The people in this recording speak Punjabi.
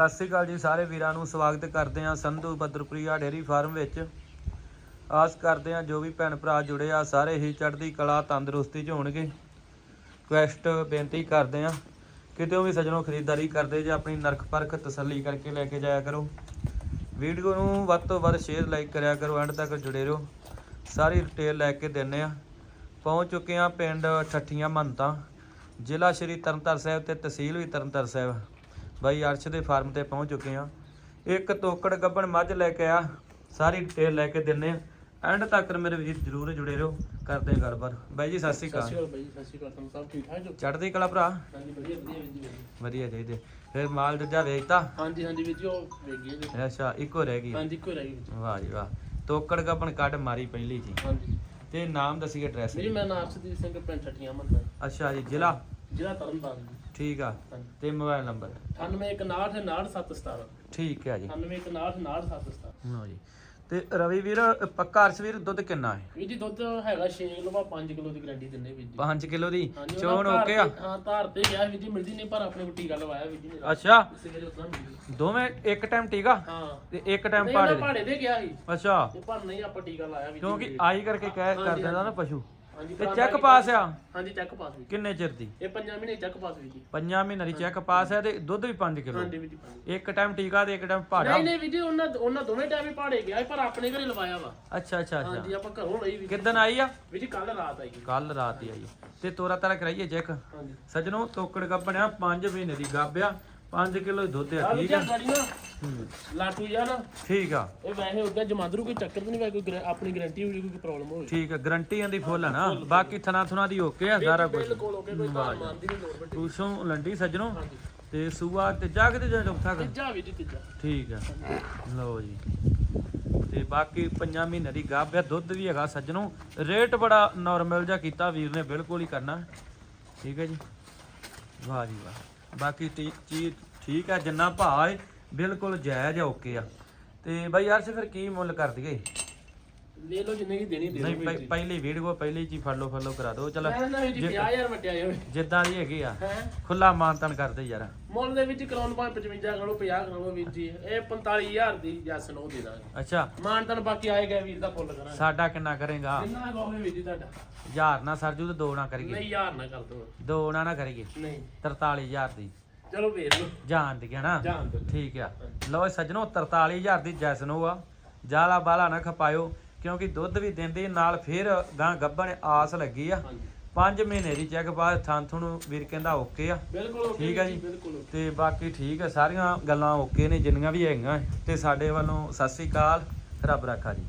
ਸਤਿ ਸ੍ਰੀ ਅਕਾਲ ਜੀ ਸਾਰੇ ਵੀਰਾਂ ਨੂੰ, ਸਵਾਗਤ ਕਰਦੇ ਹਾਂ ਸੰਧੂ ਬਦਰਪ੍ਰੀਆ ਡੇਅਰੀ ਫਾਰਮ ਵਿੱਚ। ਆਸ ਕਰਦੇ ਹਾਂ ਜੋ ਵੀ ਭੈਣ ਭਰਾ ਜੁੜੇ ਆ, ਸਾਰੇ ਹੀ ਚੜ੍ਹਦੀ ਕਲਾ, ਤੰਦਰੁਸਤੀ 'ਚ ਹੋਣਗੇ। ਕੁਐਸਟ ਬੇਨਤੀ ਕਰਦੇ ਹਾਂ, ਕਿਤੇ ਵੀ ਸਜਣੋ ਖਰੀਦਦਾਰੀ ਕਰਦੇ ਜੇ ਆਪਣੀ ਨਰਖ ਪਰਖ ਤਸੱਲੀ ਕਰਕੇ ਲੈ ਕੇ ਜਾਇਆ ਕਰੋ। ਵੀਡੀਓ ਨੂੰ ਵੱਧ ਤੋਂ ਵੱਧ ਸ਼ੇਅਰ, ਲਾਈਕ ਕਰਿਆ ਕਰੋ, ਐਂਡ ਤੱਕ ਜੁੜੇ ਰਹੋ। ਸਾਰੀ ਡਿਟੇਲ ਲੈ ਕੇ ਦਿੰਨੇ ਆ ਪਹੁੰਚ ਚੁੱਕੇ ਆ ਪਿੰਡ ਠੱਠੀਆਂ ਮੰਨਤਾ, ਜ਼ਿਲ੍ਹਾ ਸ਼੍ਰੀ ਤਰਨਤਾਰਨ ਸਾਹਿਬ ਤੇ ਤਹਿਸੀਲ ਵੀ ਤਰਨਤਾਰਨ ਸਾਹਿਬ। ਬਾਈ ਅਰਸ਼ ਦੇ ਫਾਰਮ ਤੇ ਪਹੁੰਚ ਚੁੱਕੇ ਆ ਇੱਕ ਤੋਕੜ ਗੱਬਣ ਮੱਝ ਲੈ ਕੇ ਆ। ਸਾਰੀ ਡਿਟੇਲ ਲੈ ਕੇ ਦਿੰਨੇ ਆ। ਐਂਡ ਤੱਕ ਮੇਰੇ ਵੀਰ ਜਰੂਰ ਜੁੜੇ ਰਹੋ। ਕਰਦੇ ਆ ਗੱਲਬਾਤ। ਬਾਈ ਜੀ ਸਤਿ ਸ਼੍ਰੀ ਸਤਿ ਸ਼੍ਰੀ ਅਕਾਲ ਅਕਾਲ ਬਾਈ ਸਤਿ ਸ਼੍ਰੀ ਅਕਾਲ। ਤੁਹਾਨੂੰ ਸਭ ਠੀਕ ਠਾਕ ਜੋ? ਚੜ੍ਹਦੀ ਕਲਾ ਭਰਾ? ਹਾਂਜੀ ਵਧੀਆ ਵਧੀਆ ਵੀਰ ਜੀ ਵਧੀਆ। ਵਧੀਆ ਚਾਹੀਦੇ। ਫਿਰ ਮਾਲ ਦੂਜਾ ਵੇਚਤਾ? ਹਾਂਜੀ ਹਾਂਜੀ ਵੀਰ ਜੀ ਉਹ ਵੇਖ ਗਏ ਜੀ। ਅੱਛਾ ਇੱਕੋ ਰਹਿ ਗਈ। ਹਾਂਜੀ ਕੋਈ ਰਹਿ ਗਈ। ਵਾਹ ਜੀ ਵਾਹ। ਤੋਕੜ ਗੱਬਣ ਕੱਢ ਮਾਰੀ ਪਹਿਲੀ ਜੀ। ਹਾਂਜੀ। ਤੇ ਨਾਮ ਦੱਸੀਏ ਐਡਰੈਸ ਜੀ ਮੈਂ ਨਾਮ ਸਦੀਪ ਸਿੰਘ ਪਿੰਡ ਠੱਠੀਆਂ ਮੰਨਦਾ ਅੱਛਾ ਜੀ ਜ਼ਿਲ੍ਹਾ? ਜ਼ਿਲ੍ਹਾ ਤਰਨਤਾਰਨ। ਜੀ ਠੀਕ ਆ। ਤੇ ਮੋਬਾਈਲ ਨੰਬਰ? 9819697717 ਠੀਕ ਹੈ ਜੀ। 9819697717 ਲਓ ਜੀ। ਤੇ ਰਵੀ ਵੀਰ ਪੱਕਾ ਅਰਸ਼ ਵੀਰ ਦੁੱਧ ਕਿੰਨਾ ਹੈ? ਵੀਰ ਜੀ ਦੁੱਧ ਹੈਗਾ 6 ਕਿਲੋ ਬਾ 5 ਕਿਲੋ ਦੀ ਗਰੰਟੀ ਦਿੰਦੇ ਵੀਰ ਜੀ। 5 ਕਿਲੋ ਦੀ? ਚੋਣ ਓਕੇ ਆ। ਤੇ- ਹਾਂ ਧਾਰ ਤੇ ਗਿਆ ਵੀਰ ਜੀ ਮਿਲਦੀ ਨਹੀਂ ਪਰ ਆਪਣੇ ਕੋਲ ਟੀਕਾ ਲਵਾਇਆ ਵੀਰ ਜੀ ਅੱਛਾ। ਦੋਵੇਂ ਇੱਕ ਟਾਈਮ ਟੀਕਾ ਹਾਂ। ਤੇ ਇੱਕ ਟਾਈਮ ਪਾੜੇ ਭਾੜੇ ਦੇ? ਗਿਆ ਸੀ। ਅੱਛਾ। ਤੇ ਪਰ ਨਹੀਂ ਆਪਾਂ ਟੀਕਾ ਲਾਇਆ ਵੀਰ ਜੀ। ਕਿਉਂਕਿ। ਆਈ ਕਰਕੇ ਕਹਿ ਕਰ ਦਿੰਦਾ ਨਾ ਪਸ਼ੂ। ਹਾਂਜੀ ਤੇ ਚੈੱਕ ਪਾਸ ਆ? ਹਾਂਜੀ ਚੈੱਕ ਪਾਸ ਜੀ। ਕਿੰਨੇ ਚਿਰ ਦੀ? ਇਹ ਪੰਜਾਂ ਮਹੀਨੇ ਚੈੱਕ ਪਾਸ ਵੀਰ ਜੀ। ਪੰਜਾਂ ਮਹੀਨੇ ਦੀ ਚੈੱਕ ਪਾਸ ਹੈ ਤੇ ਦੁੱਧ ਵੀ 5 ਕਿਲੋ। ਹਾਂਜੀ ਵੀਰ ਜੀ ਪੰਜ। ਇੱਕ ਟਾਈਮ ਟੀਕਾ ਤੇ ਇੱਕ ਟਾਈਮ ਪਾੜਾ ਨਹੀਂ ਨਹੀਂ ਵੀਰ ਜੀ ਉਹਨਾਂ ਉਹਨਾਂ ਦੋਵੇਂ ਟਾਈਮ ਹੀ ਭਾੜੇ ਗਿਆ ਸੀ, ਪਰ ਆਪਣੇ ਘਰੇ ਲਵਾਇਆ ਵਾ। ਅੱਛਾ ਅੱਛਾ ਹਾਂਜੀ ਅੱਛਾ ਆਪਾਂ ਘਰੋਂ ਲਈ ਵੀਰ ਜੀ। ਕਿਦਨ ਆਈ ਆ? ਵੀਰ ਜੀ ਕੱਲ ਰਾਤ ਆਈ ਕੱਲ ਰਾਤ ਹੀ ਆਈ ਤੇ ਤੋਰਾ ਤਾਰਾ ਕਰਾਈਏ ਚੈੱਕ ਹਾਂਜੀ। ਸੱਜਣੋ ਤੋਕੜ ਗੱਬਣਿਆ 5 ਮਹੀਨੇ ਦੀ ਗੱਬਿਆ 5 ਕਿਲੋ ਦੁੱਧ ਆ ਆ ਠੀਕ ਵੀਰ ਆ? ਜੀ ਗਾੜੀ ਨਾ ਹੂੰ, ਲਾਟੂ ਯਾਰ ਠੀਕ ਆ। ਇਹ ਵੈਸੇ ਉਦਾਂ ਜਮਾਂਦਰੂ ਕੋਈ ਚੱਕਰ ਨਹੀਂ ਵੈ ਕੋਈ ਗਰੰ- ਆਪਣੀ ਗਾਰੰਟੀ ਹੋਈ ਕੋਈ ਪ੍ਰੋਬਲਮ ਹੋਵੇ ਠੀਕ ਆ ਗਰੰਟੀਆਂ ਦੀ ਫੁੱਲ ਆ ਨਾ। ਬਾਕੀ ਥਣਾ ਥੁਣਾ ਦੀ ਓਕੇ ਆ ਸਾਰਾ ਕੁਝ ਬਿਲਕੁਲ ਓਕੇ ਕੋਈ ਤਾਂ ਮੰਨਦੀ ਨਹੀਂ ਲੋੜ ਵੱਡੀ। ਟੂਸ਼ੋਂ ਲੰਡੀ ਸੱਜਣੋ ਤੇ ਸੂਆ ਤੇ ਜਗ ਤੇ ਜਾਂ ਚੌਥਾ ਕਰ ਤੀਜਾ ਵੀਰ ਜੀ ਤੀਜਾ। ਠੀਕ ਆ। ਲਓ ਜੀ। ਤੇ ਬਾਕੀ ਪੰਜਾਂ ਮਹੀਨੇ ਦੀ ਗੱਭ ਆ ਦੁੱਧ ਵੀ ਹੈਗਾ ਸੱਜਣੋ। ਰੇਟ ਬੜਾ ਨਾਰਮਲ ਜਿਹਾ ਕੀਤਾ ਵੀਰ ਨੇ ਬਿਲਕੁਲ ਹੀ ਕਰਨਾ। ਠੀਕ ਹੈ ਜੀ। ਵਾਹ ਜੀ ਵਾਹ। ਬਾਕੀ ਤੀ- ਚੀਜ਼ ਠੀਕ ਆ ਜਿੰਨਾ ਭਾਅ ਹੈ ਬਿਲਕੁਲ ਜਾਇਜ਼ ਆ ਓਕੇ ਆ। ਤੇ ਬਾਈ ਯਾਰ ਫਿਰ ਕੀ ਮੁੱਲ ਕਰ ਦਈਏ? ਲੈ ਲਓ ਜਿੰਨੇ ਕੀ ਦੇਣੀ ਦੇ ਨਹੀਂ ਦਿਓ ਪਹਿ- ਪਹਿਲੀ ਵੀਡੀਓ ਪਹਿਲੀ ਜੀ ਫੜ ਲਓ ਫੜ ਲਓ ਕਰਾ ਦਿਓ। ਚਲ ਮੈਂ ਨਾ ਵੀਰ ਜੀ 50000 ਵਟਿਆ ਜਾਵੇ ਜਿੱਦਾਂ ਦੀ ਹੈਗੀ ਆ। ਹੈ? ਖੁੱਲਾ ਮਾਨਤਨ ਕਰਦੇ ਯਾਰ। ਮੁੱਲ ਦੇ ਵਿੱਚ ਕਰਾਉਣ ਭਾਵੇਂ 55 ਕਰੋ 50 ਕਰੋ ਵੀਰ ਜੀ। ਇਹ 45000 ਦੀ ਜੈਸ ਨੂੰ ਦੇ ਦਾਂਗੇ। ਅੱਛਾ। ਮਾਨਤਨ ਬਾਕੀ ਆਏਗਾ ਵੀਰ ਦਾ ਫੁੱਲ ਕਰਾਂਗੇ। ਸਾਡਾ ਕਿੰਨਾ ਕਰੇਗਾ? ਕਿੰਨਾ ਕਹੋਗੇ ਵੀਰ ਜੀ ਤੁਹਾਡਾ। ਹਜ਼ਾਰ ਨਾ ਸਰਜੂ ਤੇ ਦੋ ਨਾ ਕਰੀਏ। ਨਹੀਂ ਯਾਰ ਨਾ ਕਰ ਦੋ। ਦੋ ਨਾ ਨਾ ਕਰੀਏ। ਨਹੀਂ। 43000 ਦੀ। ਚਲੋ ਵੇਖ ਲਓ। ਜਾਣ ਦੀ ਹੈ ਨਾ। ਜਾਣ ਠੀਕ ਆ। ਲਓ ਸੱਜਣੋ 43000 ਦੀ ਜੈਸਨੋ ਆ। ਜਾਲਾ ਬਾਲਾ ਨਾ ਖਪਾਇਓ ਕਿਉਂਕਿ ਦੁੱਧ ਵੀ ਦਿੰਦੀ ਨਾਲ ਫਿਰ ਗਾਂ ਗੱਬਣ ਆਸ ਲੱਗੀ ਆ। ਹਾਂਜੀ। 5 ਮਹੀਨੇ ਦੀ ਚੈੱਕ ਬਾਅਦ ਥਾਂ ਥੁਣ ਵੀਰ ਕਹਿੰਦਾ ਓਕੇ ਆ। ਬਿਲਕੁਲ okay ਠੀਕ ਆ ਜੀ। ਬਿਲਕੁਲ okay। ਤੇ ਬਾਕੀ ਠੀਕ ਆ ਸਾਰੀਆਂ ਗੱਲਾਂ ਓਕੇ ਨੇ ਜਿੰਨੀਆਂ ਵੀ ਹੈਗੀਆਂ। ਤੇ ਸਾਡੇ ਵੱਲੋਂ ਸਤਿ ਸ੍ਰੀ ਅਕਾਲ। ਰੱਬ ਰੱਖਾ ਜੀ।